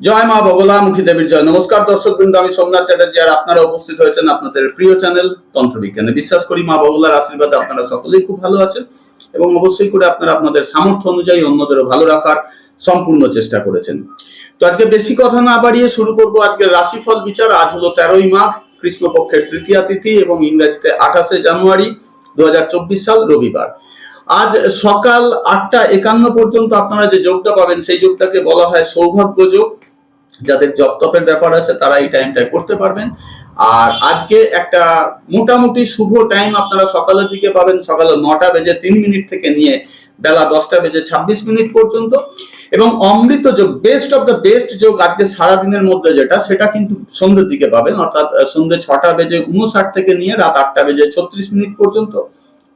জয় মা বগলামুখী দেবীর জয়। নমস্কার দর্শক বৃন্দ আমি সোমনাথ চ্যাটার্জি আর আপনারা উপস্থিত হয়েছেন আপনাদের প্রিয় চ্যানেল তন্ত্রবিজ্ঞানে। বিশ্বাস করি মা বগলার আশীর্বাদে আপনারা সকলেই খুব ভালো আছেন এবং অবশ্যই করে আপনারা আপনাদের সামর্থ্য অনুযায়ী অন্যদেরও ভালো রাখার সম্পূর্ণ চেষ্টা করেছেন। তো আজকে বেশি কথা না বাড়িয়ে শুরু করব আজকে রাশিফল বিচার। আজ হলো তেরোই মাঘ, কৃষ্ণপক্ষের তৃতীয়া তিথি এবং ইংরেজিতে আঠাশে জানুয়ারি দু হাজার চব্বিশ সাল রবিবার। আজ সকাল আটটা একান্ন পর্যন্ত আপনারা যে যোগটা পাবেন, সেই যোগটাকে বলা হয় সৌভাগ্য যোগ। যাদের জব তপের ব্যাপার আছে, তারা এই টাইমটায় করতে পারবেন। আর আজকে একটা মোটামুটি শুভ টাইম আপনারা সকালের দিকে পাবেন। সকালে নটা বেজে তিন মিনিট থেকে নিয়ে বেলা দশটা বেজে ছাব্বিশ মিনিট পর্যন্ত। এবং অমৃত যোগ বেস্ট অফ দ্য বেস্ট যোগ আজকে সারা দিনের মধ্যে যেটা, সেটা কিন্তু সন্ধ্যের দিকে পাবেন। অর্থাৎ সন্ধ্যে ছটা বেজে উনষাট থেকে নিয়ে রাত আটটা বেজে ছত্রিশ মিনিট পর্যন্ত।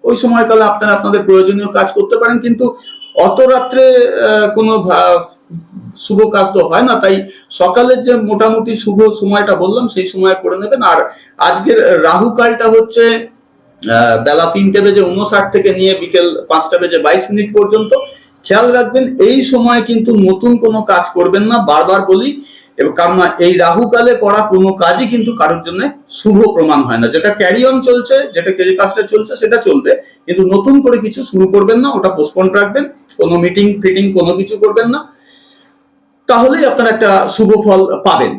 ওই সময়কালে আপনারা আপনাদের প্রয়োজনীয় কাজ করতে পারেন। কিন্তু অত রাত্রে কোনো শুভ কাজ তো হয় না, তাই সকালের যে মোটামুটি শুভ সময়টা বললাম, সেই সময় করে নেবেন। আর আজকের রাহু কালটা হচ্ছে বেলা তিনটে বেজে উনষাট থেকে নিয়ে বিকেল পাঁচটা বেজে বাইশ মিনিট পর্যন্ত। খেয়াল রাখবেন, এই সময় কিন্তু নতুন কোনো কাজ করবেন না, বারবার বলি, এবং কারণ এই রাহু কালে করা কোনো কাজই কিন্তু কারোর জন্য শুভ প্রমাণ হয় না। যেটা ক্যারি অন চলছে, যেটা যে কাজটা চলছে, সেটা চলবে, কিন্তু নতুন করে কিছু শুরু করবেন না, ওটা পোস্টপন রাখবেন, কোনো মিটিং ফিটিং কোনো কিছু করবেন না। তাহলেই আপনারা একটা শুভ ফল পাবেন।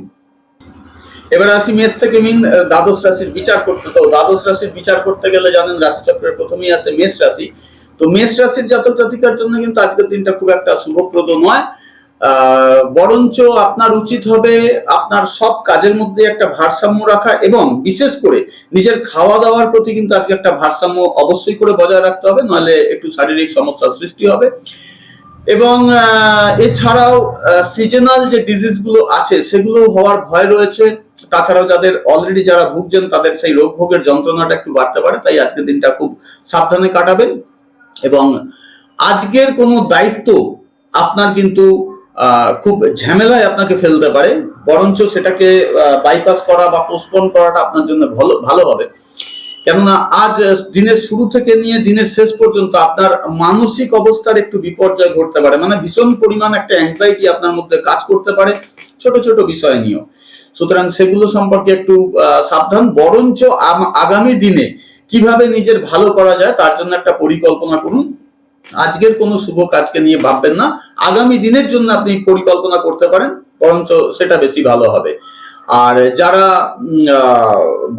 এবার আসি মেষ থেকে মিন দ্বাদশ রাশির বিচার করতে। তো দ্বাদশ রাশির বিচার করতে গেলে জানেন রাশিচক্রের প্রথমেই আছে মেষ রাশি। তো মেষ রাশির জাতক জাতিকার জন্য কিন্তু আজকের দিনটা খুব একটা শুভপ্রদ নয়। বরঞ্চ আপনার উচিত হবে আপনার সব কাজের মধ্যে একটা ভারসাম্য রাখা এবং বিশেষ করে নিজের খাওয়া দাওয়ার প্রতি কিন্তু আজকে একটা ভারসাম্য অবশ্যই করে বজায় রাখতে হবে। নাহলে একটু শারীরিক সমস্যার সৃষ্টি হবে। এবং এছাড়াও সিজনাল যে ডিজিজগুলো আছে, সেগুলো হওয়ার ভয় রয়েছে। তাছাড়াও যাদের অলরেডি যারা ভুগছেন, তাদের সেই রোগ ভোগের যন্ত্রণাটা একটু বাড়তে পারে, তাই আজকের দিনটা খুব সাবধানে কাটাবেন। এবং আজকের কোনো দায়িত্ব আপনার কিন্তু খুব ঝামেলায় আপনাকে ফেলতে পারে, বরঞ্চ সেটাকে বাইপাস করা বা পোস্টপোন করাটা আপনার জন্য ভালো ভালো হবে। কেননা আজ দিনের শুরু থেকে নিয়ে দিনের শেষ পর্যন্ত আপনার মানসিক অবস্থার একটু বিপর্যয় ঘটতে পারে। মানে ভীষণ পরিমাণ একটা অ্যাংজাইটি আপনার মধ্যে কাজ করতে পারে ছোট ছোট বিষয় নিয়েও। সুতরাং সেগুলো সম্পর্কে একটু সাবধান। বরঞ্চ আগামী দিনে কীভাবে নিজের ভালো করা যায় তার জন্য একটা পরিকল্পনা করুন। আজকের কোনো শুভ কাজকে নিয়ে ভাববেন না। আগামী দিনের জন্য আপনি পরিকল্পনা করতে পারেন, বরঞ্চ সেটা বেশি ভালো হবে। আর যারা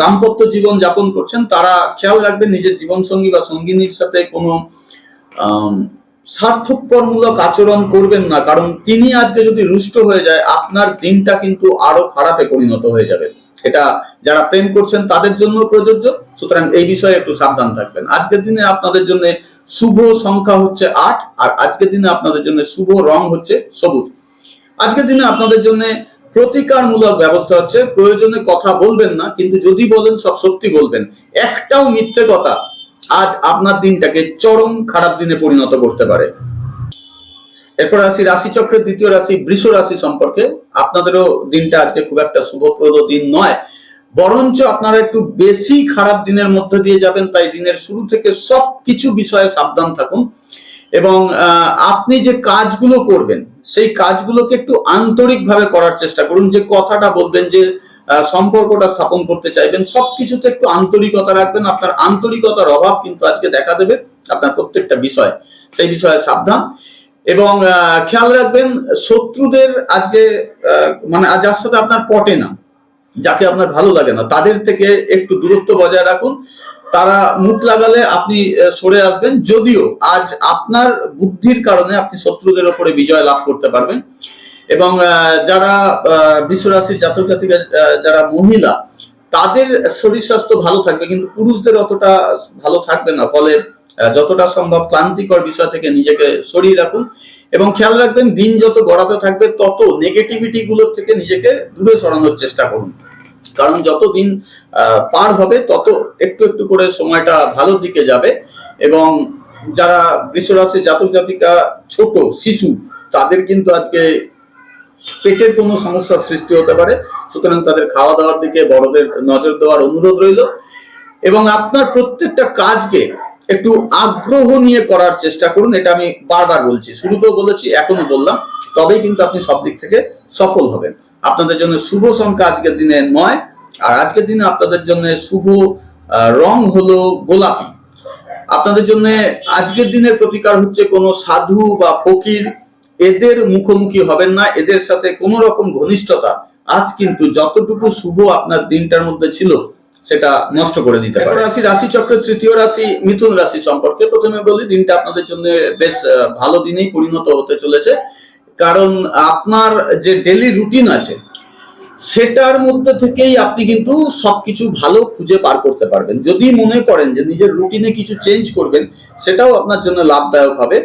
দাম্পত্য জীবন যাপন করছেন, তারা খেয়াল রাখবেন নিজের জীবন সঙ্গী বা সঙ্গিনীর সাথে কোনো স্বার্থপরমূলক আচরণ করবেন না। কারণ তিনি আজকে যদি রুষ্ট হয়ে যায়, আপনার দিনটা কিন্তু আরও খারাপে পরিণত হয়ে যাবে। এটা যারা প্রেম করছেন, তাদের জন্য প্রযোজ্য। সুতরাং এই বিষয়ে একটু সাবধান থাকবেন। আজকের দিনে আপনাদের জন্য শুভ সংখ্যা হচ্ছে আট, আর আজকের দিনে আপনাদের জন্য শুভ রং হচ্ছে সবুজ। আজকের দিনে আপনাদের জন্য প্রতিকারমূলক ব্যবস্থা হচ্ছে, প্রয়োজনে কথা বলবেন না, কিন্তু যদি বলেন, সব সত্যি বলবেন। একটাও মিথ্যে কথা আজ আপনার দিনটাকে চরম খারাপ দিনে পরিণত করতে পারে। এরপর আসি রাশি চক্রের দ্বিতীয় রাশি, বৃষ রাশি সম্পর্কে। আপনাদেরও দিনটা আজকে খুব একটা শুভপ্রদ দিন নয়। বরঞ্চ আপনারা একটু বেশি খারাপ দিনের মধ্যে দিয়ে যাবেন, তাই দিনের শুরু থেকে সব কিছু বিষয়ে সাবধান থাকুন। এবং আপনি যে কাজগুলো করবেন সেই কাজগুলোকে একটু আন্তরিকভাবে করার চেষ্টা করুন, যে কথাটা বলবেন, যে সম্পর্কটা স্থাপন করতে চাইবেন, সবকিছুতে একটু আন্তরিকতা রাখবেন। আপনার আন্তরিকতার অভাব কিন্তু আজকে দেখা দেবে আপনার প্রত্যেকটা বিষয়। সেই বিষয়ে সাবধান এবং খেয়াল রাখবেন, শত্রুদের আজকে মানে যার সাথে আপনার পটে না, যাকে আপনার ভালো লাগে না, তাদের থেকে একটু দূরত্ব বজায় রাখুন। তারা মুখ লাগালে আপনি সরে আসবেন। যদিও আজ আপনার বুদ্ধির কারণে আপনি শত্রুদের ওপরে বিজয় লাভ করতে পারবেন। এবং যারা বিশ্বরাশির জাতক জাতিকা যারা মহিলা, তাদের শরীর স্বাস্থ্য ভালো থাকবে, কিন্তু পুরুষদের অতটা ভালো থাকবে না। ফলে যতটা সম্ভব ক্লান্তিকর বিষয় থেকে নিজেকে সরিয়ে রাখুন। এবং খেয়াল রাখবেন, দিন যত গড়াতে থাকবে, তত নেগেটিভিটি গুলোর থেকে নিজেকে দূরে সরানোর চেষ্টা করুন। কারণ যত দিন পার হবে, তত একটু একটু করে সময়টা ভালোর দিকে যাবে। এবং যারা বৃষরাশি জাতক জাতিকা ছোট, শিশু, তাদের কিন্তু আজকে পেটের কোনো সমস্যার সৃষ্টি হতে পারে। সুতরাং তাদের খাওয়া দাওয়ার দিকে বড়দের নজর দেওয়ার অনুরোধ রইল। এবং আপনার প্রত্যেকটা কাজকে একটু আগ্রহ নিয়ে করার চেষ্টা করুন, এটা আমি বারবার বলছি। শুরুতেও বলেছি এখনও বললাম। তবেই কিন্তু আপনি সব দিক থেকে সফল হবেন। আপনাদের জন্য শুভ সংখ্যা আজকের দিনে নয়, আর আজকের দিনে আপনাদের জন্য শুভ রং হলো গোলাপি। আপনাদের জন্য আজকের দিনের প্রতিকার হচ্ছে কোনো সাধু বা ফকির, এদের মুখোমুখি হবেন না, এদের সাথে কোনো রকম ঘনিষ্ঠতা। আজ কিন্তু যতটুকু শুভ আপনার দিনটার মধ্যে ছিল, সেটা নষ্ট করে দিতে পারে। রাশি রাশি চক্রের তৃতীয় রাশি, মিথুন রাশি সম্পর্কে। প্রথমে বলি, দিনটা আপনাদের জন্য বেশ ভালো দিনেই পরিণত হতে চলেছে। কারণ আপনার যে ডেলি রুটিন আছে, সেটার মধ্যে থেকেই আপনি কিন্তু সবকিছু ভালো খুঁজে বার করতে পারবেন। যদি মনে করেন যে নিজের রুটিনে কিছু চেঞ্জ করবেন, সেটাও আপনার জন্য লাভদায়ক হবে।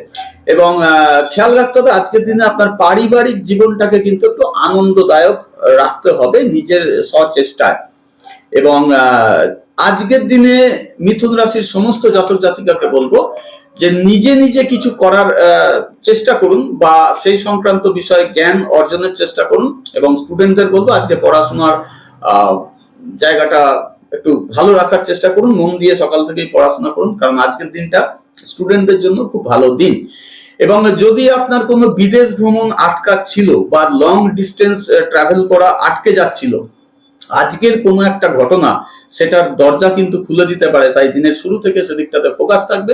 এবং খেয়াল রাখতে হবে, আজকের দিনে আপনার পারিবারিক জীবনটাকে কিন্তু একটু আনন্দদায়ক রাখতে হবে নিজের সচেষ্টায়। এবং আজকের দিনে মিথুন রাশির সমস্ত জাতক জাতিকাকে বলব যে নিজে নিজে কিছু করার চেষ্টা করুন বা সেই সংক্রান্ত বিষয়ে জ্ঞান অর্জনের চেষ্টা করুন এবং স্টুডেন্টদের বলব আজকে পড়াশোনার জায়গাটা একটু ভালো রাখার চেষ্টা করুন, মন দিয়ে সকাল থেকেই পড়াশোনা করুন, কারণ আজকের দিনটা স্টুডেন্টদের জন্য খুব ভালো দিন। এবং যদি আপনার কোনো বিদেশ ভ্রমণ আটকাচ্ছিল বা লং ডিস্টেন্স ট্রাভেল করা আটকে যাচ্ছিল, আজকের কোনো একটা ঘটনা, সেটার দরজা কিন্তু খুলে দিতে পারে, তাই দিনের শুরু থেকে সেদিকটাতে ফোকাস থাকবে।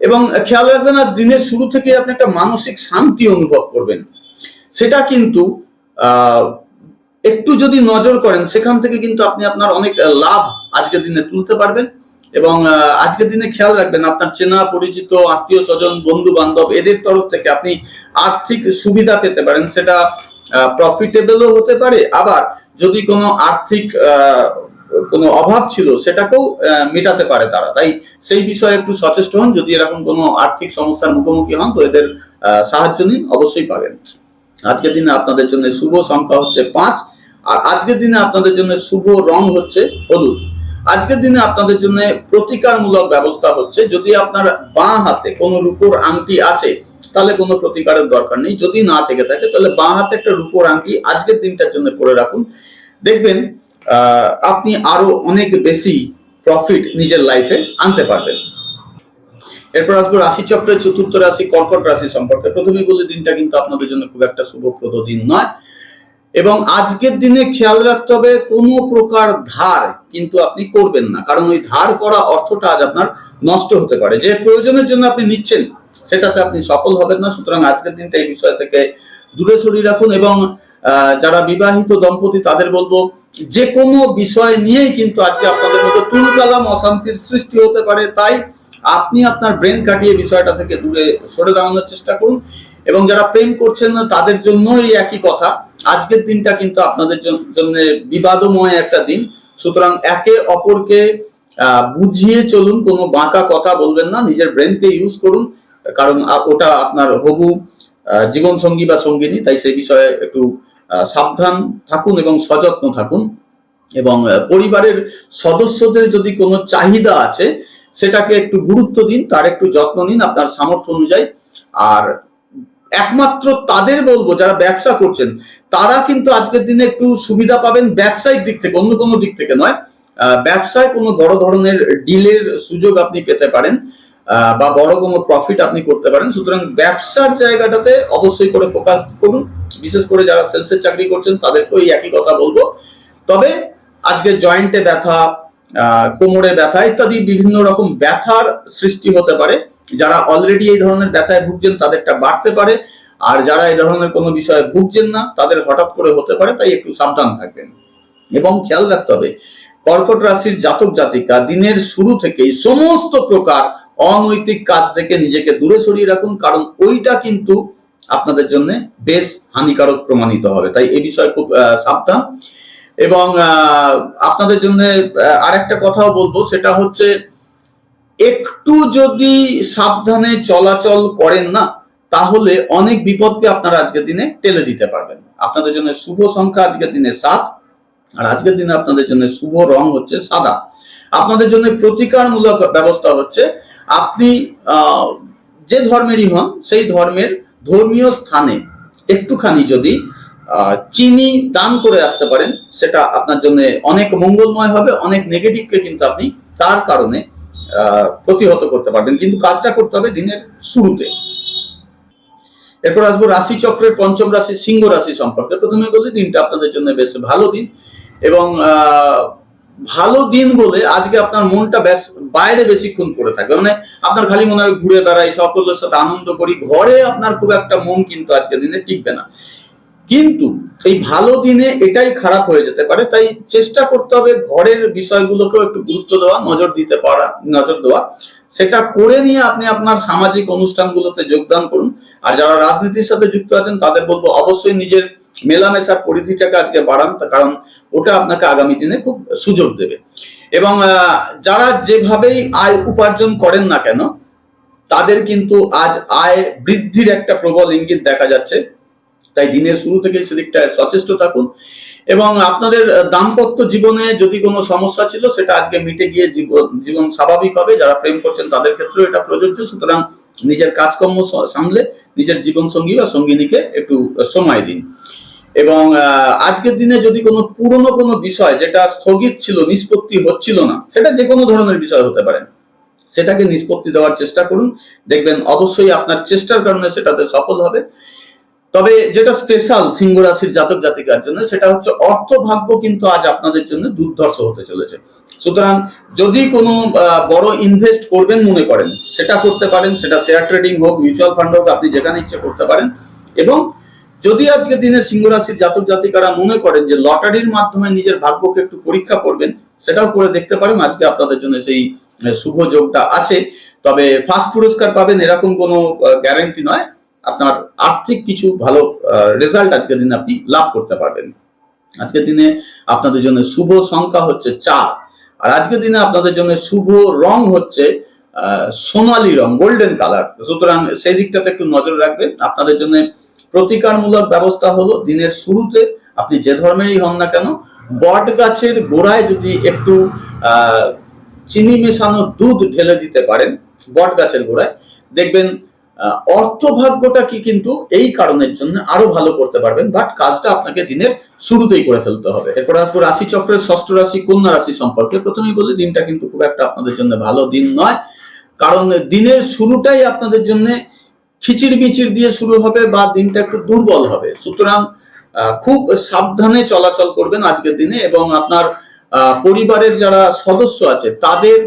এবং খেয়াল রাখবেন আজ দিনের শুরু থেকে আপনি একটা মানসিক শান্তি অনুভব করবেন। সেটা কিন্তু একটু যদি নজর করেন, সেখান থেকে কিন্তু আপনি আপনার অনেক লাভ আজকের দিনে তুলতে পারবেন এবং আজকের দিনে খেয়াল রাখবেন আপনার চেনা, পরিচিত, আত্মীয় স্বজন বন্ধু বান্ধব এদের তরফ থেকে আপনি আর্থিক সুবিধা পেতে পারেন। সেটা প্রফিটেবলও হতে পারে। আবার যদি কোনো আর্থিক কোনো অভাব ছিল সেটাকেও মেটাতে পারে তারা। তাই সেই বিষয়ে একটু সচেষ্ট হন, যদি এরকম কোনো আর্থিক সমস্যার মুখোমুখি হন, তো এদের সাহায্য নিন, অবশ্যই পাবেন। আজকের দিনে আপনাদের জন্য শুভ সংখ্যা হচ্ছে পাঁচ, আর আজকের দিনে আপনাদের জন্য শুভ রং হচ্ছে হলুদ। আজকের দিনে আপনাদের জন্য প্রতিকারমূলক ব্যবস্থা হচ্ছে, যদি আপনার বাঁ হাতে কোনো রূপোর আংটি আছে, তাহলে কোনো প্রতিকারের দরকার নেই। যদি না থেকে থাকে, তাহলে বাঁ হাতে একটা রূপোর আংটি আজকের দিনটার জন্য পরে রাখুন। দেখবেন আপনি আরও অনেক বেশি প্রফিট নিজের লাইফে আনতে পারবেন। এরপর আসব রাশি চক্রের চতুর্থ রাশি, কর্কট রাশি সম্পর্কে। প্রথমেই বলি দিনটা কিন্তু আপনাদের জন্য খুব একটা শুভপ্রদ দিন নয়। এবং আজকের দিনে খেয়াল রাখতে হবে, কোনো প্রকার ধার কিন্তু আপনি করবেন না। কারণ ওই ধার করা অর্থটা আজ আপনার নষ্ট হতে পারে। যে প্রয়োজনের জন্য আপনি নিচ্ছেন, সেটাতে আপনি সফল হবেন না। সুতরাং আজকের দিনটা এই বিষয় থেকে দূরে সরিয়ে রাখুন এবং যারা বিবাহিত দম্পতি, তাদের বলব যে কোনো বিষয় নিয়েই কিন্তু আজকে আপনাদের মধ্যে তুলকালাম, অশান্তির সৃষ্টি হতে পারে। তাই আপনি আপনার ব্রেন কাটিয়ে বিষয়টা থেকে দূরে সরে দাঁড়ানোর চেষ্টা করুন। এবং যারা প্রেম করছেন না, তাদের জন্যই একই কথা। আজকের দিনটা কিন্তু আপনাদের জন্য বিবাদময় একটা দিন। সুতরাং একে অপরকে বুঝিয়ে চলুন, কোনো বাঁকা কথা বলবেন না। নিজের ব্রেনকে ইউজ করুন, কারণ ওটা আপনার হবু জীবন সঙ্গী বা সঙ্গিনী, তাই সেই বিষয়ে একটু সাবধান থাকুন এবং সযত্ন থাকুন। এবং পরিবারের সদস্যদের যদি কোনো চাহিদা আছে, সেটাকে একটু গুরুত্ব দিন, তার একটু যত্ন নিন আপনার সামর্থ্য অনুযায়ী। আর একমাত্র তাদের বলব, যারা ব্যবসা করছেন, তারা কিন্তু আজকের দিনে একটু সুবিধা পাবেন ব্যবসায়িক দিক থেকে, অন্য কোনো দিক থেকে নয়। ব্যবসায় কোনো বড় ধরনের ডিলের সুযোগ আপনি পেতে পারেন বা বড় কোনো প্রফিট আপনি করতে পারেন। সুতরাং ব্যবসার জায়গাটাতে অবশ্যই করে ফোকাস করুন। বিশেষ করে যারা সেলসের চাকরি করছেন, তাদেরকেও এই একই কথা বলব। তবে আজকে জয়েন্টে ব্যথা কোমরে ব্যথা ইত্যাদি বিভিন্ন রকম ব্যথার সৃষ্টি হতে পারে। যারা অলরেডি এই ধরনের ব্যথায় ভুগছেন, তাদেরটা বাড়তে পারে। আর যারা এই ধরনের কোনো বিষয়ে ভুগছেন না, তাদের হঠাৎ করে হতে পারে, তাই একটু সাবধান থাকবেন। এবং খেয়াল রাখতে হবে, কর্কট রাশির জাতক জাতিকা, দিনের শুরু থেকেই সমস্ত প্রকার অনৈতিক কাজ থেকে নিজেকে দূরে সরিয়ে রাখুন, কারণ ওইটা কিন্তু আপনাদের জন্য বেশ হানিকারক প্রমাণিত হবে। তাই এই বিষয়ে খুব সাবধান। এবং আপনাদের জন্য আরেকটা কথাও বলব, সেটা হচ্ছে একটু যদি সাবধানে চলাচল করেন না, তাহলে অনেক বিপদকে আপনারা আজকের দিনে টেলে দিতে পারবেন। আপনাদের জন্য শুভ সংখ্যা আজকের দিনে সাত, আর আজকের দিনে আপনাদের জন্য শুভ রং হচ্ছে সাদা। আপনাদের জন্য প্রতিকারমূলক ব্যবস্থা হচ্ছে, আপনি যে ধর্মেরই হন, সেই ধর্মের ধর্মীয় স্থানে একটুখানি যদি চিনি দান করে আসতে পারেন, সেটা আপনার জন্য অনেক মঙ্গলময় হবে, অনেক নেগেটিভকে কিন্তু আপনি তার কারণে প্রতিহত করতে পারবেন। কিন্তু কাজটা করতে হবে দিনের শুরুতে। এরপর আসব রাশি চক্রের পঞ্চম রাশি, সিংহ রাশি সম্পর্কে। প্রথমে বলি, দিনটা আপনাদের জন্য বেশ ভালো দিন এবং ভালো দিন বলে আজকে আপনার মনটা বাইরে বেশিক্ষণ পড়ে থাকবে। মানে আপনার খালি মনে হয় ঘুরে বেড়াই, সকলের সাথে আনন্দ করি, ঘরে আপনার খুব একটা মন কিন্তু আজকে দিনে টিকবে না। কিন্তু এই ভালো দিনে এটাই খারাপ হয়ে যেতে পারে, তাই চেষ্টা করতে হবে ঘরের বিষয়গুলোকেও একটু গুরুত্ব দেওয়া, নজর দিতে পারা, নজর দেওয়া। সেটা করে নিয়ে আপনি আপনার সামাজিক অনুষ্ঠানগুলোতে যোগদান করুন। আর যারা রাজনীতির সাথে যুক্ত আছেন, তাদের বলব অবশ্যই নিজের মেলামেশার পরিধিটাকে আজকে বাড়ান কারণ ওটা আপনাকে আগামী দিনে খুব সুযোগ দেবে। এবং যারা যেভাবেই আয় উপার্জন করেন না কেন, তাদের কিন্তু আজ আয় বৃদ্ধির একটা প্রবল ইঙ্গিত দেখা যাচ্ছে। তাই দিনের শুরু থেকে সেদিকটায় সচেষ্ট থাকুন। এবং আপনাদের দাম্পত্য জীবনে যদি কোনো সমস্যা ছিল, সেটা আজকে মিটে গিয়ে জীবন জীবন স্বাভাবিক হবে। যারা প্রেম করছেন, তাদের ক্ষেত্রেও এটা প্রযোজ্য। সুতরাং নিজের কাজকর্ম সামলে নিজের জীবন সঙ্গী বা সঙ্গিনীকে একটু সময় দিন। এবং আজকের দিনে যদি কোনো পুরনো কোনো বিষয় যেটা স্থগিত ছিল, নিষ্পত্তি হচ্ছিল না, সেটা যে কোনো ধরনের বিষয় হতে পারে। সেটাকে নিষ্পত্তি দেওয়ার চেষ্টা করুন। দেখবেন অবশ্যই আপনার চেষ্টার কারণে সেটাতে সফল হবে। তবে যেটা স্পেশাল সিংহ রাশির জাতক জাতিকার জন্য, সেটা হচ্ছে অর্থ ভাগ্য কিন্তু আজ আপনাদের জন্য দুর্ধর্ষ হতে চলেছে। সুতরাং যদি কোনো বড় ইনভেস্ট করবেন মনে করেন, সেটা করতে পারেন, সেটা শেয়ার ট্রেডিং হোক মিউচুয়াল ফান্ড হোক, আপনি যেখানে ইচ্ছে করতে পারেন এবং যদি আজকে দিনে সিংহ রাশির জাতক জাতিকারা মনে করেন যে লটারির মাধ্যমে নিজের ভাগ্যকে একটু পরীক্ষা করবেন, সেটাও করে দেখতে পারেন। আজকে আপনাদের জন্য সেই শুভ যোগটা আছে। তবে ফার্স্ট পুরস্কার পাবেন এরকম কোনো গ্যারান্টি নয়। আপনার আর্থিক কিছু ভালো রেজাল্ট আজকের দিনে আপনি লাভ করতে পারবেন। আজকের দিনে আপনাদের জন্য শুভ সংখ্যা হচ্ছে চার। আর আজকের দিনে আপনাদের জন্য শুভ রং হচ্ছে সোনালী রং গোল্ডেন কালার সুতরাং সেই দিকটাতে একটু নজর রাখবেন। আপনাদের জন্য প্রতিকারমূলক ব্যবস্থা হলো দিনের শুরুতে আপনি যে ধর্মেরই হন না কেন, বট গাছের গোড়ায় যদি একটু চিনি মেশানো দুধ ঢেলে দিতে পারেন, বট গাছের গোড়ায়, দেখবেন অর্থভাগ্যটা কি কিন্তু এই কারণের জন্য আরও ভালো করতে পারবেন বাট কাজটা আপনাকে দিনের শুরুতেই করে ফেলতে হবে। এরপর আসব রাশি চক্রের ষষ্ঠ রাশি, কন্যা রাশি সম্পর্কে। প্রথমেই বলি, দিনটা কিন্তু খুব একটা আপনাদের জন্য ভালো দিন নয়, কারণ দিনের শুরুটাই আপনাদের জন্য খিচিড় মিচিড় দিয়ে শুরু হবে বা দিনটা একটু দুর্বল হবে। সুতরাং খুব সাবধানে চলাচল করবেন আজকের দিনে এবং আপনার পরিবারের যারা সদস্য আছে, তাদের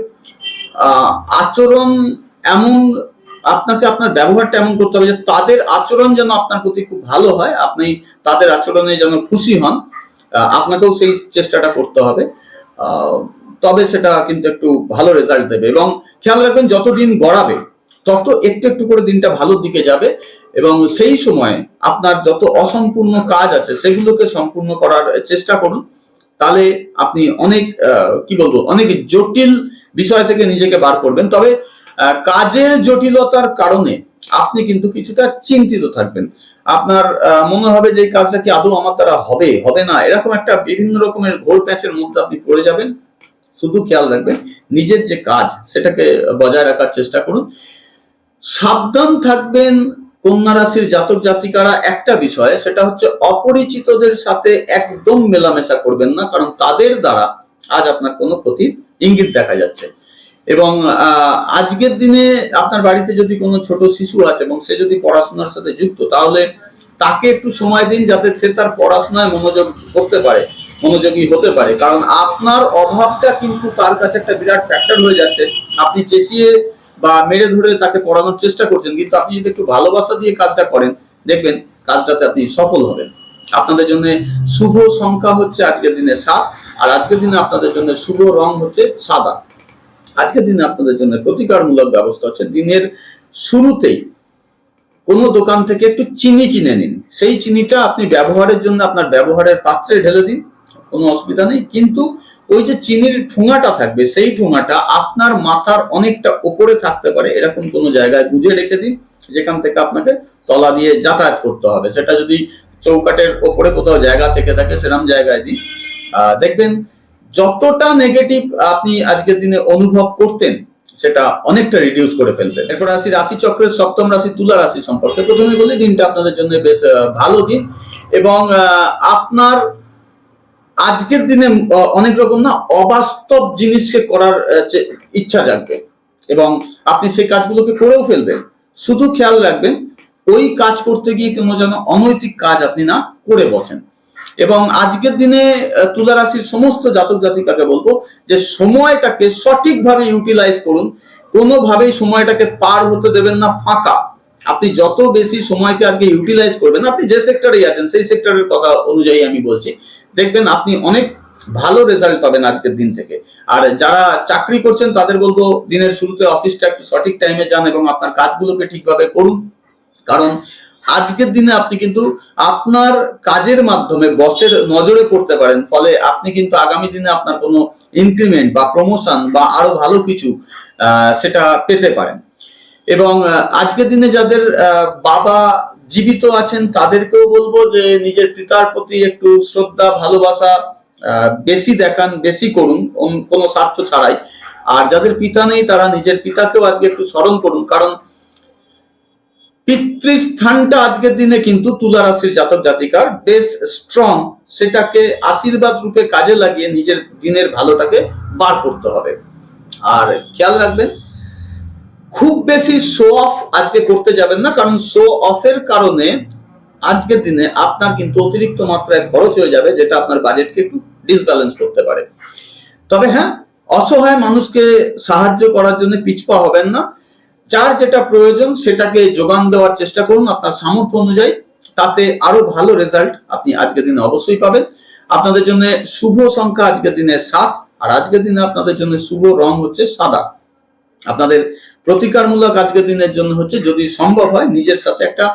আচরণ এমন, আপনাকে আপনার ব্যবহারটা এমন করতে হবে যে তাদের আচরণ যেন আপনার প্রতি খুব ভালো হয়, আপনি তাদের আচরণে যেন খুশি হন আপনাকেও সেই চেষ্টাটা করতে হবে। তবে সেটা কিন্তু একটু ভালো রেজাল্ট দেবে এবং খেয়াল রাখবেন যত দিন গড়াবে তত একটু একটু করে দিনটা ভালোর দিকে যাবে এবং সেই সময় আপনার যত অসম্পূর্ণ কাজ আছে সেগুলোকে সম্পূর্ণ করার চেষ্টা করুন। তাহলে আপনি অনেক কি বলব, অনেক জটিল বিষয় থেকে নিজেকে বার করবেন। তবে কাজের জটিলতার কারণে আপনি কিন্তু কিছুটা চিন্তিত থাকবেন। আপনার মনে হবে যে কাজটা কি আদৌ আমার দ্বারা হবে হবে না। এরকম একটা বিভিন্ন রকমের ঘোর প্যাচের মধ্যে আপনি পড়ে যাবেন। শুধু খেয়াল রাখবেন, নিজের যে কাজ সেটাকে বজায় রাখার চেষ্টা করুন। সাবধান থাকবেন কন্যা রাশির জাতক জাতিকারা একটা বিষয়ে, সেটা হচ্ছে অপরিচিতদের সাথে একদম মেলামেশা করবেন না, কারণ তাদের দ্বারা আজ আপনার কোনো ক্ষতির ইঙ্গিত দেখা যাচ্ছে। এবং আজকের দিনে আপনার বাড়িতে যদি কোনো ছোট শিশু আছে এবং সে যদি পড়াশোনার সাথে যুক্ত, তাহলে তাকে একটু সময় দিন যাতে সে তার পড়াশোনায় মনোযোগ করতে পারে, মনোযোগী হতে পারে। কারণ আপনার অভাবটা কিন্তু তার কাছে একটা বিরাট ফ্যাক্টর হয়ে যাচ্ছে। আপনি চেঁচিয়ে বা মেরে ধরে তাকে পড়ানোর চেষ্টা করছেন, কিন্তু আপনি যদি একটু ভালোবাসা দিয়ে কাজটা করেন, দেখবেন কাজটাতে আপনি সফল হবেন। আপনাদের জন্য শুভ সংখ্যা হচ্ছে আজকের দিনে সাত, আর আজকের দিনে আপনাদের জন্য শুভ রং হচ্ছে সাদা। আজকের দিনে আপনাদের জন্য প্রতিকারমূলক ব্যবস্থা হচ্ছে, দিনের শুরুতেই কোনো দোকান থেকে একটু চিনি কিনে নিন। সেই চিনিটা আপনি ব্যবহারের জন্য আপনার ব্যবহারের পাত্রে ঢেলে দিন, কোনো অসুবিধা নেই, কিন্তু ওই যে চিনির ঠোঙাটা থাকবে, সেই ঠোঙাটা আপনার মাথার অনেকটা উপরে থাকতে পারে, এরকম কোনো জায়গায় গুজে রেখে দিন, যেখান থেকে আপনাকে তলা দিয়ে যাতায়াত করতে হবে। সেটা যদি চৌকাটের ওপরে কোথাও জায়গা থেকে থাকে সেরকম জায়গায় দিন। দেখবেন যতটা নেগেটিভ আপনি আজকের দিনে অনুভব করতেন, সেটা অনেকটা রিডিউস করে ফেলবেন এরপর আসি রাশি চক্রের সপ্তম রাশি, তুলা রাশি সম্পর্কে। প্রথমে বলি, দিনটা আপনাদের জন্য বেশ ভালো দিন। এবং আপনার আজকের দিনে অনেক রকম না অবাস্তব জিনিসকে করার ইচ্ছা জাগবে এবং আপনি সেই কাজগুলোকে করেও ফেলবেন। শুধু খেয়াল রাখবেন, ওই কাজ করতে গিয়ে কোনো যেন অনৈতিক কাজ আপনি না করে বসেন। এবং আজকের দিনে তুলা রাশির সমস্ত জাতক জাতিকাকে বলব যে সময়টাকে সঠিকভাবে ইউটিলাইজ করুন। কোনোভাবেই সময়টাকে পার হতে দেবেন না, ফাঁকা। আপনি যত বেশি সময়কে আজকে ইউটিলাইজ করবেন, আপনি যে সেক্টরেই আছেন, সেই সেক্টরের কথা অনুযায়ী আমি বলছি। দেখবেন আপনি অনেক ভালো রেজাল্ট পাবেন আজকের দিন থেকে। আর যারা চাকরি করছেন, তাদের বলব দিনের শুরুতে অফিসটা একটু সঠিক টাইমে যান এবং আপনার কাজগুলোকে ঠিকভাবে করুন। কারণ আজকের দিনে আপনি কিন্তু আপনার কাজের মাধ্যমে বসের নজরে পড়তে পারেন। ফলে আপনি কিন্তু আগামী দিনে আপনার কোনো ইনক্রিমেন্ট বা প্রমোশন বা আরও ভালো কিছু সেটা পেতে পারেন। এবং আজকের দিনে যাদের বাবা জীবিত আছেন, তাদেরকেও বলব যে নিজের পিতার প্রতি একটু শ্রদ্ধা, ভালোবাসা বেশি দেখান, বেশি করুন কোনো স্বার্থ ছাড়াই। আর যাদের পিতা নেই, তারা নিজের পিতাকেও আজকে একটু স্মরণ করুন, কারণ পিতৃস্থানটা আজকের দিনে কিন্তু তুলা রাশির জাতক জাতিকার বেশ স্ট্রং সেটাকে আশীর্বাদ রূপে কাজে লাগিয়ে নিজের দিনের ভালোটাকে বার করতে হবে। আর খেয়াল রাখবেন খুব বেশি শো অফ আজকে করতে যাবেন না, কারণ শো অফের কারণে আজকের দিনে আপনার কিন্তু অতিরিক্ত মাত্রায় খরচ হয়ে যাবে, যেটা আপনার বাজেটকে একটু ডিসব্যালেন্স করতে পারে। তবে হ্যাঁ অসহায় মানুষকে সাহায্য করার জন্য পিছপা হবেন না। যার যেটা প্রয়োজন সেটাকে যোগান দেওয়ার চেষ্টা করুন আপনার সামর্থ্য অনুযায়ী, তাতে আরও ভালো রেজাল্ট আপনি আজকের দিনে অবশ্যই পাবেন। আপনাদের জন্য শুভ সংখ্যা আজকের দিনে সাত, আর আজকের দিনে আপনাদের জন্য শুভ রং হচ্ছে সাদা। আপনাদের প্রতিকারমূলক আজকের দিনের জন্য হচ্ছে যদি সম্ভব হয় নিজের সাথে একটা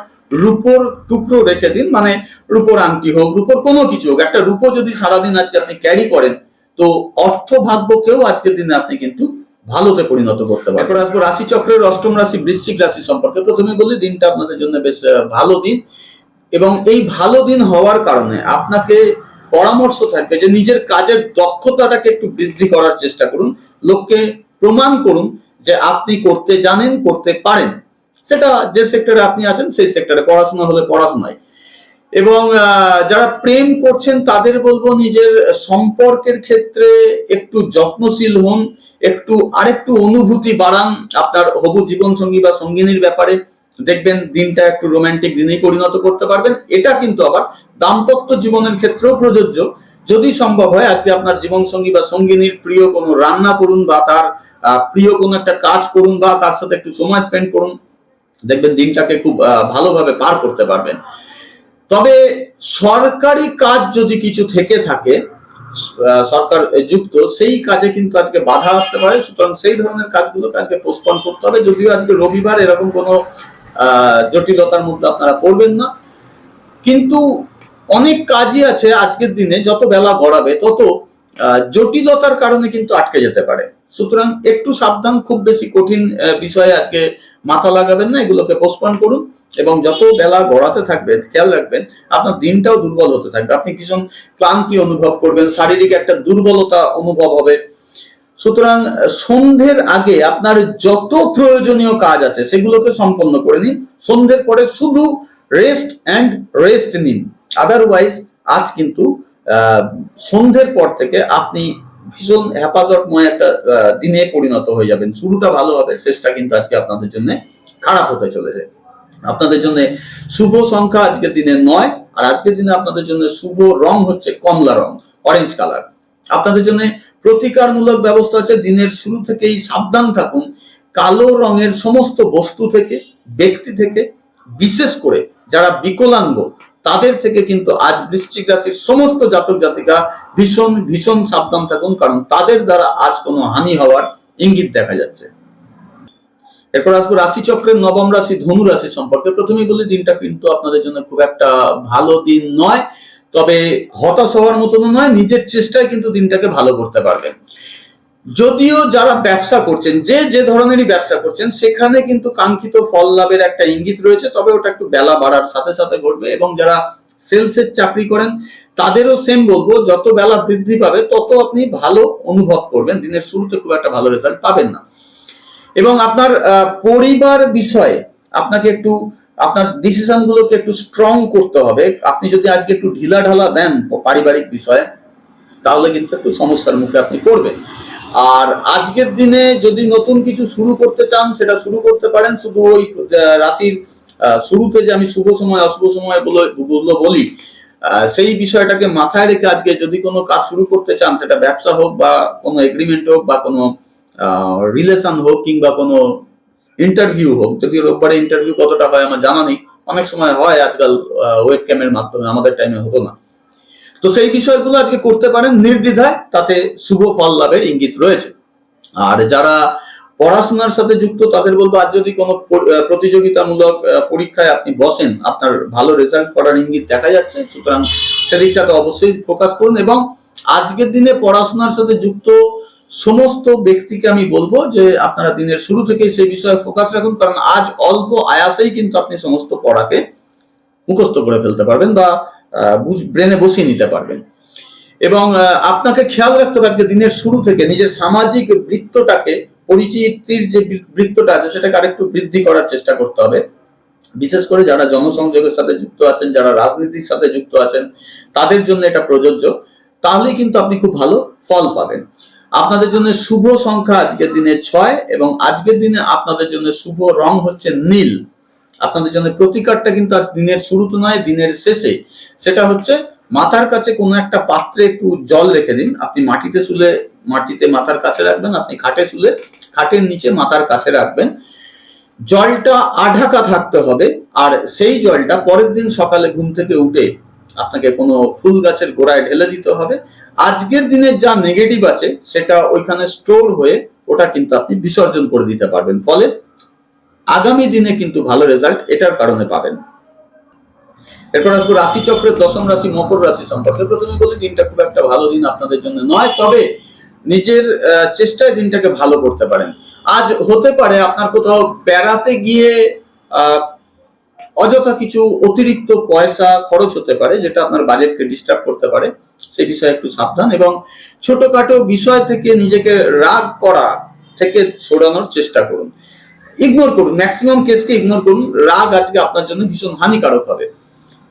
রূপোর টুকরো রেখে দিন মানে রূপোর আংটি হোক, রূপোর কোনো কিছু হোক, একটা রূপো যদি সারাদিন আজকে আপনি ক্যারি করেন, তো অর্থ ভাগ্যকেও আজকের দিনে আপনি কিন্তু ভালোতে পরিণত করতে পারবেন। এরপর আসব রাশি চক্রের অষ্টম রাশি, বৃশ্চিক রাশি সম্পর্কে। প্রথমে বলি, দিনটা আপনাদের জন্য বেশ ভালো দিন। এবং এই ভালো দিন হওয়ার কারণে আপনাকে পরামর্শ থাকবে যে নিজের কাজের দক্ষতাটাকে একটু বৃদ্ধি করার চেষ্টা করুন, লোককে প্রমাণ করুন যে আপনি করতে জানেন, করতে পারেন। সেটা যে সেক্টরে আপনি আছেন, সেই সেক্টরে পড়াশোনা হলে পড়াশোনায় এবং যারা প্রেম করছেন, তাদের বলব নিজের সম্পর্কের ক্ষেত্রে একটু যত্নশীল হন, একটু আরেকটু অনুভূতি বাড়ান আপনার হবু জীবন সঙ্গী বা সঙ্গিনীর ব্যাপারে। দেখবেন দিনটা একটু রোমান্টিক দিনেই পরিণত করতে পারবেন। এটা কিন্তু আবার দাম্পত্য জীবনের ক্ষেত্রেও প্রযোজ্য। যদি সম্ভব হয়, আজকে আপনার জীবন সঙ্গী বা সঙ্গিনীর প্রিয় কোনো রান্না করুন বা তার প্রিয় কোনো একটা কাজ করুন বা তার সাথে একটু সময় স্পেন্ড করুন, দেখবেন দিনটাকে খুব ভালোভাবে পার করতে পারবেন। তবে সরকারি কাজ যদি কিছু থেকে থাকে সরকার যুক্ত, সেই কাজে কিন্তু আজকে বাধা আসতে পারে। সুতরাং সেই ধরনের কাজগুলোকে আজকে পোস্টপন করতে হবে। যদিও আজকে রবিবার এরকম কোনো জটিলতার মধ্যে আপনারা পড়বেন না। কিন্তু অনেক কাজই আছে আজকের দিনে, যত বেলা গড়াবে, তত জটিলতার কারণে কিন্তু আটকে যেতে পারে। সুতরাং একটু সাবধান, খুব বেশি কঠিন বিষয়ে আজকে মাথা লাগাবেন না, এগুলোকে পোস্টপন করুন এবং যত বেলা গড়াতে থাকবে, খেয়াল রাখবেন, আপনার দিনটাও দুর্বল হতে থাকবে। আপনি ভীষণ ক্লান্তি অনুভব করবেন, শারীরিক একটা দুর্বলতা অনুভব হবে। সুতরাং, সন্ধ্যের আগে আপনার যত প্রয়োজনীয় কাজ আছে, সেগুলোকে সম্পন্ন করে নিন। সন্ধ্যের পরে শুধু রেস্ট অ্যান্ড রেস্ট নিন। আদারওয়াইজ আজ কিন্তু সন্ধ্যের পর থেকে আপনি ভীষণ হেফাজতময় একটা দিনে পরিণত হয়ে যাবেন। শুরুটা ভালো হবে, শেষটা কিন্তু আজকে আপনাদের জন্য খারাপ হতে চলেছে। আপনাদের জন্য শুভ সংখ্যা আজকের দিনে নয়, আর আজকের দিনে আপনাদের জন্য শুভ রং হচ্ছে কমলা রং অরেঞ্জ কালার আপনাদের জন্য প্রতিকারমূলক ব্যবস্থা হচ্ছে দিনের শুরু থেকেই সাবধান থাকুন। কালো রঙের সমস্ত বস্তু থেকে, ব্যক্তি থেকে, বিশেষ করে যারা বিকলাঙ্গ তাদের থেকে কিন্তু আজ বৃশ্চিক রাশির সমস্ত জাতক জাতিকা ভীষণ ভীষণ সাবধান থাকুন, কারণ তাদের দ্বারা আজ কোনো হানি হওয়ার ইঙ্গিত দেখা যাচ্ছে। এরপর আসব রাশি চক্রের নবম রাশি ধনু রাশি সম্পর্কে। প্রথমেই বলি, দিনটা কিন্তু আপনাদের জন্য খুব একটা ভালো দিন নয়, তবে হতাশ হওয়ার মতন নয়, নিজের চেষ্টায় কিন্তু দিনটাকে ভালো করতে পারবেন। যদিও যারা ব্যবসা করছেন, যে যে ধরনেরই ব্যবসা করছেন, সেখানে কিন্তু কাঙ্ক্ষিত ফল লাভের একটা ইঙ্গিত রয়েছে, তবে ওটা একটু বেলা বাড়ার সাথে সাথে ঘটবে এবং যারা সেলসের চাকরি করেন, তাদেরও সেম বলব, যত বেলা বৃদ্ধি পাবে, তত আপনি ভালো অনুভব করবেন, দিনের শুরুতে খুব একটা ভালো রেজাল্ট পাবেন না। এবং আপনার পরিবার বিষয়ে আপনাকে একটু, আপনার ডিসিশন গুলোকে একটু স্ট্রং করতে হবে। আপনি যদি আজকে একটু ঢিলা ঢালা দেন পারিবারিক বিষয়ে, তাহলে কিন্তু একটু সমস্যার মুখে আপনি পড়বেন। আর আজকের দিনে যদি নতুন কিছু শুরু করতে চান, সেটা শুরু করতে পারেন। শুধু ওই রাশির শুরুতে যে আমি শুভ সময়, অশুভ সময় বলে- বলি সেই বিষয়টাকে মাথায় রেখে আজকে যদি কোনো কাজ শুরু করতে চান, সেটা ব্যবসা হোক বা কোনো এগ্রিমেন্ট হোক বা কোনো রিলেশন হোক কিংবা কোনো ইন্টারভিউ হোক, যদি রোববারে ইন্টারভিউ কতটা হয় আমার জানা নেই। অনেক সময় হয় আজকাল ওয়েব ক্যামের মাধ্যমে, আমাদের টাইমে হতো না। তো সেই বিষয়গুলো আজকে করতে পারেন নির্দ্বিধায়, তাতে শুভ ফল লাভের ইঙ্গিত রয়েছে। আর যারা পড়াশোনার সাথে যুক্ত, তাদের বলব, আজ যদি কোনো প্রতিযোগিতামূলক পরীক্ষায় আপনি বসেন, আপনার ভালো রেজাল্ট করার ইঙ্গিত দেখা যাচ্ছে, সুতরাং সেদিকটাতে অবশ্যই ফোকাস করুন এবং আজকের দিনে পড়াশোনার সাথে যুক্ত সমস্ত ব্যক্তিকে আমি বলব যে, আপনারা দিনের শুরু থেকেই সেই বিষয়ে ফোকাস রাখুন, কারণ আজ অল্প আয়াসেই কিন্তু আপনি সমস্ত পড়াকে মুখস্থ করে ফেলতে পারবেন বা ব্রেনে বসিয়ে নিতে পারবেন। এবং আপনাকে খেয়াল রাখতে হবে আজকে দিনের শুরু থেকে নিজের সামাজিক বৃত্তটাকে, পরিচিতির যে বৃত্তটা আছে সেটাকে আরেকটু বৃদ্ধি করার চেষ্টা করতে হবে। বিশেষ করে যারা জনসংযোগের সাথে যুক্ত আছেন, যারা রাজনীতির সাথে যুক্ত আছেন, তাদের জন্য এটা প্রযোজ্য। তাহলেই কিন্তু আপনি খুব ভালো ফল পাবেন। আপনাদের জন্য শুভ সংখ্যা আজকের দিনে ছয় এবং আজকের দিনে আপনাদের জন্য শুভ রং হচ্ছে নীল। আপনাদের জন্য প্রতিকারটা কিন্তু আজ দিনের শুরুতে নয়, দিনের শেষে। সেটা হচ্ছে, মাথার কাছে কোনো একটা পাত্রে একটু জল রেখে দিন। আপনি মাটিতে শুলে, মাটিতে মাথার কাছে রাখবেন, আপনি খাটে শুলে, খাটের নিচে মাথার কাছে রাখবেন। জলটা আঢাকা থাকতে হবে, আর সেই জলটা পরের দিন সকালে ঘুম থেকে উঠে আপনাকে কোনো ফুল গাছের গোড়ায় ঢেলে দিতে হবে। আজকের দিনের যা নেগেটিভ আছে, সেটা ওইখানে স্টোর হয়ে ওটা কিন্তু আপনি বিসর্জন করে দিতে পারবেন। ফলে আগামী দিনে কিন্তু ভালো রেজাল্ট এটার কারণে পাবেন। এরপর আসব রাশি চক্রের দশম রাশি, মকর রাশি সম্পর্কে। প্রথমে বলি, দিনটা খুব একটা ভালো দিন আপনাদের জন্য নয়, তবে নিজের চেষ্টায় দিনটাকে ভালো করতে পারেন। আজ হতে পারে আপনার কোথাও বেড়াতে গিয়ে অযথা কিছু অতিরিক্ত পয়সা খরচ হতে পারে, যেটা আপনার বাজেটকে ডিস্টার্ব করতে পারে। সেই বিষয়ে একটু সাবধান এবং ছোটখাটো বিষয় থেকে নিজেকে রাগ করা থেকে ছড়ানোর চেষ্টা করুন। ইগনোর করুন ম্যাক্সিমাম কেসকে ইগনোর করুন, রাগ আজকে আপনার জন্য ভীষণ হানিকারক হবে।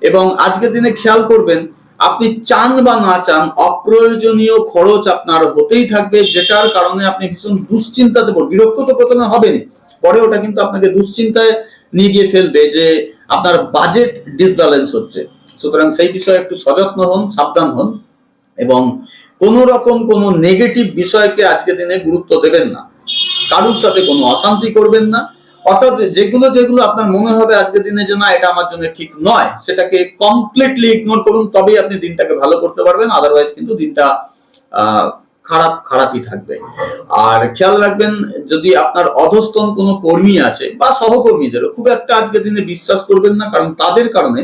এবং আজকের দিনে খেয়াল করবেন, আপনি চান বা না চান, অপ্রয়োজনীয় খরচ আপনার হতেই থাকবে, যেটার কারণে আপনি ভীষণ দুশ্চিন্তাতে পড়বেন। বিরক্ত তো প্রথমে হবেন পরে ওটা কিন্তু আপনাকে দুশ্চিন্তায় নিয়ে গিয়ে ফেলবে যে আপনার বাজেট ডিসব্যালেন্স হচ্ছে। সুতরাং সেই বিষয়ে একটু সযত্ন হন, সাবধান হন, এবং কোনো রকম কোনো নেগেটিভ বিষয়কে আজকে দিনে গুরুত্ব দেবেন না। কারুর সাথে কোনো অশান্তি করবেন না। অর্থাৎ যেগুলো যেগুলো আপনার মনে হবে আজকের দিনে যে না, এটা আমার জন্য ঠিক নয়, সেটাকে কমপ্লিটলি ইগনোর করুন, তবেই আপনি দিনটাকে ভালো করতে পারবেন আদারওয়াইজ কিন্তু দিনটা খারাপ, খারাপই থাকবে। আর খেয়াল রাখবেন, যদি আপনার অধস্তন কোনো কর্মী আছে, বা সহকর্মীদেরও, খুব একটা আজকের দিনে বিশ্বাস করবেন না, কারণ তাদের কারণে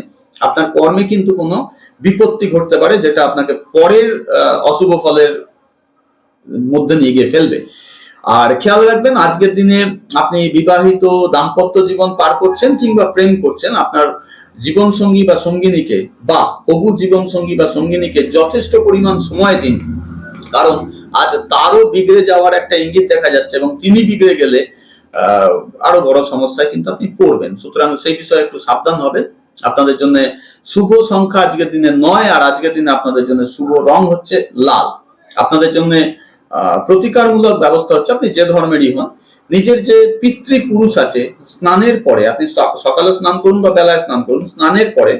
আপনার কর্মে কিন্তু কোনো বিপত্তি ঘটতে পারে, যেটা আপনাকে পরের অশুভ ফলের মধ্যে নিয়ে গিয়ে ফেলবে। আর খেয়াল রাখবেন, আজকের দিনে আপনি বিবাহিত দাম্পত্য জীবন পার করছেন কিংবা প্রেম করছেন, আপনার জীবন সঙ্গী বা সঙ্গিনীকে বা হবু জীবন সঙ্গী বা সঙ্গিনীকে যথেষ্ট পরিমাণ সময় দিন। কারণ আজ তারও বিগড়ে যাওয়ার একটা ইঙ্গিত দেখা যাচ্ছে এবং তিনি বিগড়ে গেলে আরও বড় সমস্যায় কিন্তু আপনি পড়বেন। সুতরাং সেই বিষয়ে একটু সাবধান হবে আপনাদের জন্য শুভ সংখ্যা আজকের দিনে নয়, আর আজকের দিনে আপনাদের জন্য শুভ রং হচ্ছে লাল। আপনাদের জন্য প্রতিকারমূলক ব্যবস্থা হচ্ছে আপনি যে ধর্মেরই হন, নিজের যে পিতৃপুরুষ আছে, স্নানের পরে আপনি সকালে স্নান করুন বা বেলায় স্নান করুন, স্নানের পরে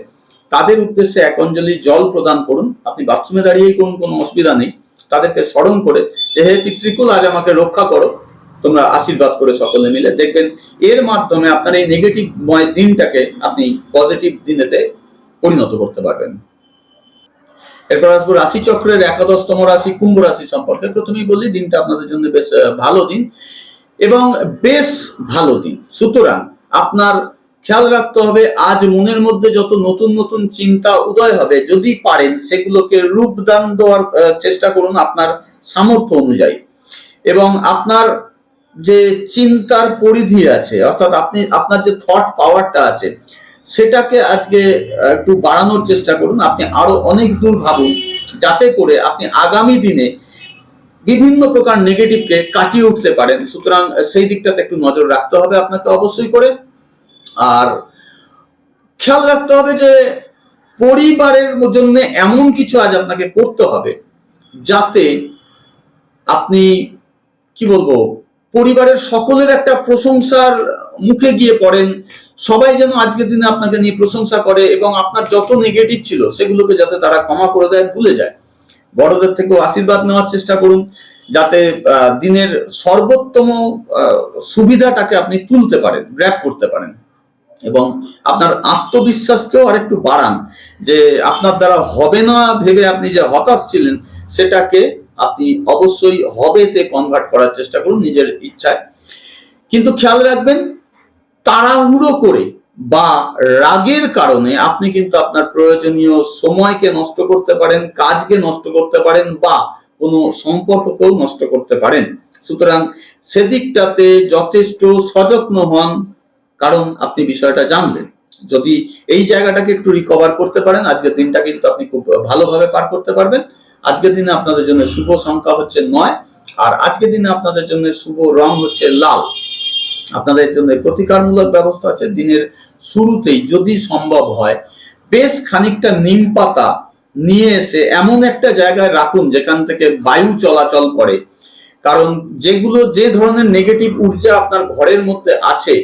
তাদের উদ্দেশ্যে এক অঞ্জলি জল প্রদান করুন, আপনি বাথরুমে দাঁড়িয়েই করুন, কোনো অসুবিধা নেই, তাদেরকে স্মরণ করে যে হে পিতৃকুল, আজ আমাকে রক্ষা করো, তোমরা আশীর্বাদ করে সকলে মিলে দেখবেন এর মাধ্যমে আপনার এই নেগেটিভ দিনটাকে আপনি পজিটিভ দিনেতে পরিণত করতে পারবেন। এরপর আসব রাশি চক্রের একাদশতম রাশি, কুম্ভ রাশি সম্পর্কে। প্রথমেই বলি, দিনটা আপনাদের জন্য বেশ ভালো দিন এবং বেশ ভালো দিন। সুতরাং আপনার খেয়াল রাখতে হবে, আজ মনের মধ্যে যত নতুন নতুন চিন্তা উদয় হবে, যদি পারেন সেগুলোকে রূপদান দেওয়ার চেষ্টা করুন আপনার সামর্থ্য অনুযায়ী। এবং আপনার যে চিন্তার পরিধি আছে, অর্থাৎ আপনি, আপনার যে থট পাওয়ারটা আছে সেটাকে আজকে একটু বাড়ানোর চেষ্টা করুন। আপনি আরও অনেক দূর ভাবুন, যাতে করে আপনি আগামী দিনে বিভিন্ন প্রকার নেগেটিভকে কাটিয়ে উঠতে পারেন। সুতরাং সেই দিকটাতে একটু নজর রাখতে হবে আপনাকে অবশ্যই করে। আর খেয়াল রাখতে হবে যে, পরিবারের জন্য এমন কিছু আজ আপনাকে করতে হবে, যাতে আপনি, কি বলব পরিবারের সকলের একটা প্রশংসার মুখে গিয়ে পড়েন। সবাই যেন আজকের দিনে আপনাকে নিয়ে প্রশংসা করে এবং আপনার যত নেগেটিভ ছিল সেগুলোকে যাতে তারা ক্ষমা করে দেয়, ভুলে যায়। বড়দের থেকেও আশীর্বাদ নেওয়ার চেষ্টা করুন, যাতে দিনের সর্বোত্তম সুবিধাটাকে আপনি তুলতে পারেন গ্র্যাপ করতে পারেন। এবং আপনার আত্মবিশ্বাসকেও আরেকটু বাড়ান, যে আপনার দ্বারা হবে না ভেবে আপনি যে হতাশ ছিলেন, সেটাকে আপনি অবশ্যই হবেতে কনভার্ট করার চেষ্টা করুন নিজের ইচ্ছায়। কিন্তু খেয়াল রাখবেন, তাড়াহুড়ো করে বা রাগের কারণে আপনি কিন্তু আপনার প্রয়োজনীয় সময়কে নষ্ট করতে পারেন, কাজকে নষ্ট করতে পারেন বা কোনো সম্পর্ককেও নষ্ট করতে পারেন। সুতরাং সেদিকটাতে যথেষ্ট সযত্ন হন, কারণ আপনি বিষয়টা জানবেন। যদি এই জায়গাটাকে একটু রিকভার করতে পারেন, আজকের দিনটা কিন্তু আপনি খুব ভালোভাবে পার করতে পারবেন। আজকের দিনে আপনাদের জন্য শুভ সংখ্যা হচ্ছে নয়, আর আজকের দিনে আপনাদের জন্য শুভ রং হচ্ছে লাল। আপনাদের জন্য প্রতিকারমূলক ব্যবস্থা আছে। দিনের শুরুতেই যদি সম্ভব হয়, বেশ খানিকটা নিম পাতা নিয়ে এসে এমন একটা জায়গায় রাখুন যেখান থেকে বায়ু চলাচল করে। কারণ যেগুলো যে ধরনের নেগেটিভ ঊর্জা আপনার ঘরের মধ্যে আছে,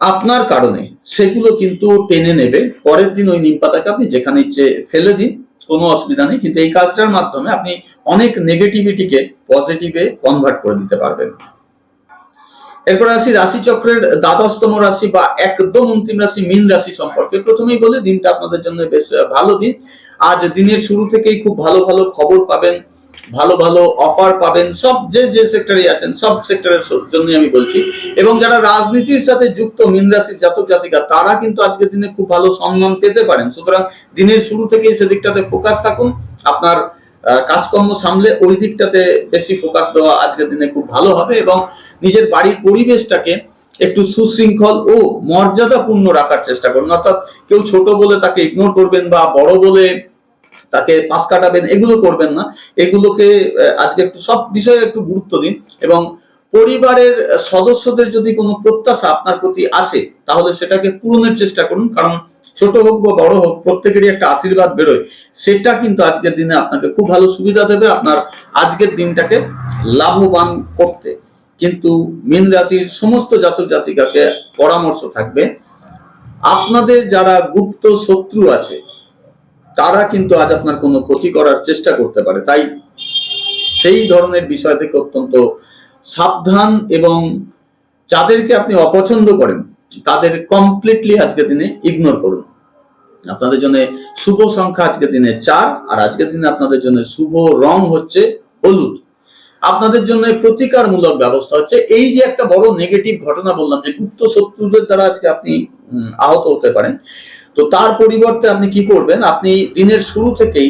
আপনার কারণে সেগুলো কিন্তু টেনে নেবে। পরের দিন ওই নিম পাতাকে আপনি যেখানে ইচ্ছে ফেলে দিন। কোনো অসুবিধা নেই, কিন্তু এই কাজটার মাধ্যমে আপনি অনেক নেগেটিভিটিকে পজিটিভে কনভার্ট করে দিতে পারবেন। এরপর আসি রাশিচক্রের দ্বাদশতম রাশি বা একদম অন্তিম রাশি, মীন রাশি সম্পর্কে। প্রথমেই বলে, দিনটা আপনাদের জন্য বেশ ভালো দিন। আজ দিনের শুরু থেকেই খুব ভালো ভালো খবর পাবেন। ভালো ভালো অফার পাবেন সব যে যে সেক্টরে আছেন, সব সেক্টরের জন্য আমি বলছি। এবং যারা রাজনীতির সাথে যুক্ত, মীন রাশির জাতক জাতিকা, তারা কিন্তু আজকের দিনে খুব ভালো সম্মান পেতে পারেন। সুতরাং দিনের শুরু থেকেই সেদিকটাতে ফোকাস থাকুন। আপনার কাজকর্ম সামলে ওই দিকটাতে বেশি ফোকাস দেওয়া আজকের দিনে খুব ভালো হবে এবং নিজের বাড়ির পরিবেশটাকে একটু সুশৃঙ্খল ও মর্যাদাপূর্ণ রাখার চেষ্টা করুন। অর্থাৎ কেউ ছোট বলে তাকে ইগনোর করবেন বা বড় বলে তাকে পাশ কাটাবেন, এগুলো করবেন না। এগুলোকে আজকে একটু সব বিষয়ে একটু গুরুত্ব দিন এবং পরিবারের সদস্যদের যদি কোনো প্রত্যাশা আপনার প্রতি আছে, তাহলে সেটাকে পূরণের চেষ্টা করুন। কারণ ছোট হোক বা বড় হোক, প্রত্যেকেরই একটা আশীর্বাদ বেরোয়। সেটা কিন্তু আজকের দিনে আপনাকে খুব ভালো সুবিধা দেবে আপনার আজকের দিনটাকে লাভবান করতে। কিন্তু মীন রাশির সমস্ত জাতক জাতিকাকে পরামর্শ থাকবে, আপনাদের যারা গুপ্ত শত্রু আছে তারা কিন্তু আজ আপনার কোনো ক্ষতি করার চেষ্টা করতে পারে। তাই সেই ধরনের বিষয় থেকে অত্যন্ত সাবধান এবং যাদেরকে আপনি অপছন্দ করেন, তাদের কমপ্লিটলি আজকের দিনে ইগনোর করুন। আপনাদের জন্য শুভ সংখ্যা আজকের দিনে চার, আর আজকের দিনে আপনাদের জন্য শুভ রং হচ্ছে হলুদ। আপনাদের জন্য প্রতিকারমূলক ব্যবস্থা হচ্ছে, এই যে একটা বড় নেগেটিভ ঘটনা বললাম, যে গুপ্ত শত্রুদের দ্বারা আজকে আপনি আহত হতে পারেন তো তার পরিবর্তে আপনি কি করবেন? আপনি দিনের শুরু থেকেই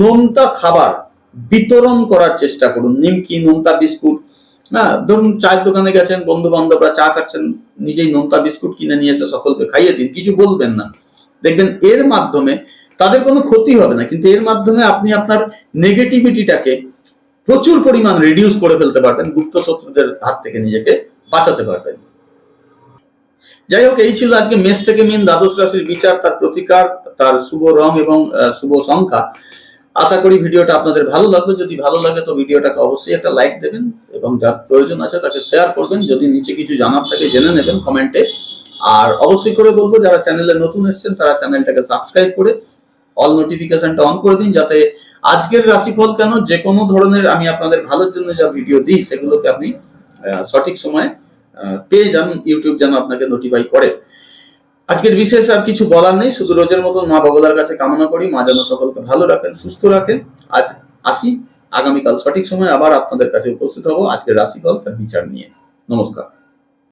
নোনতা খাবার বিতরণ করার চেষ্টা করুন। নিমকি, নোনতা বিস্কুট হ্যাঁ ধরুন চায়ের দোকানে গেছেন বন্ধু বান্ধবরা চা খাচ্ছেন, নিজেই নোনতা বিস্কুট কিনে নিয়ে এসে সকলকে খাইয়ে দিন, কিছু বলবেন না। দেখবেন এর মাধ্যমে তাদের কোনো ক্ষতি হবে না, কিন্তু এর মাধ্যমে আপনি আপনার নেগেটিভিটিটাকে প্রচুর পরিমাণ রিডিউস করে ফেলতে পারবেন গুপ্ত শত্রুদের হাত থেকে নিজেকে বাঁচাতে পারবেন। যাই হোক, এই ছিল আজকে মেষ থেকে মিন দ্বাদশ রাশির বিচার, তার প্রতিকার, তার শুভ রং এবং শুভ সংখ্যা। আশা করি ভিডিওটা আপনাদের ভালো লাগবে। যদি ভালো লাগে, তো ভিডিওটাকে অবশ্যই একটা লাইক দেবেন এবং যার প্রয়োজন আছে তাকে শেয়ার করবেন। যদি নিচে কিছু জানার থাকে, জেনে নেবেন কমেন্টে। আর অবশ্যই করে বলব, যারা চ্যানেলে নতুন এসছেন, তারা চ্যানেলটাকে সাবস্ক্রাইব করে অল নোটিফিকেশনটা অন করে দিন, যাতে আজকের রাশিফল কেন, যে কোনো ধরনের আমি আপনাদের ভালোর জন্য যা ভিডিও দিই, সেগুলোকে আপনি সঠিক সময়ে পেয়ে যান ইউটিউব যেন আপনাকে নোটিফাই করে। আজকের বিশেষ আর কিছু বলার নেই, শুধু রোজের মতন মা বাবলার কাছে কামনা করি, মা যেন সকলকে ভালো রাখেন, সুস্থ রাখেন। আজ আসি, আগামীকাল সঠিক সময় আবার আপনাদের কাছে উপস্থিত হব আজকের রাশিফল তার বিচার নিয়ে। নমস্কার।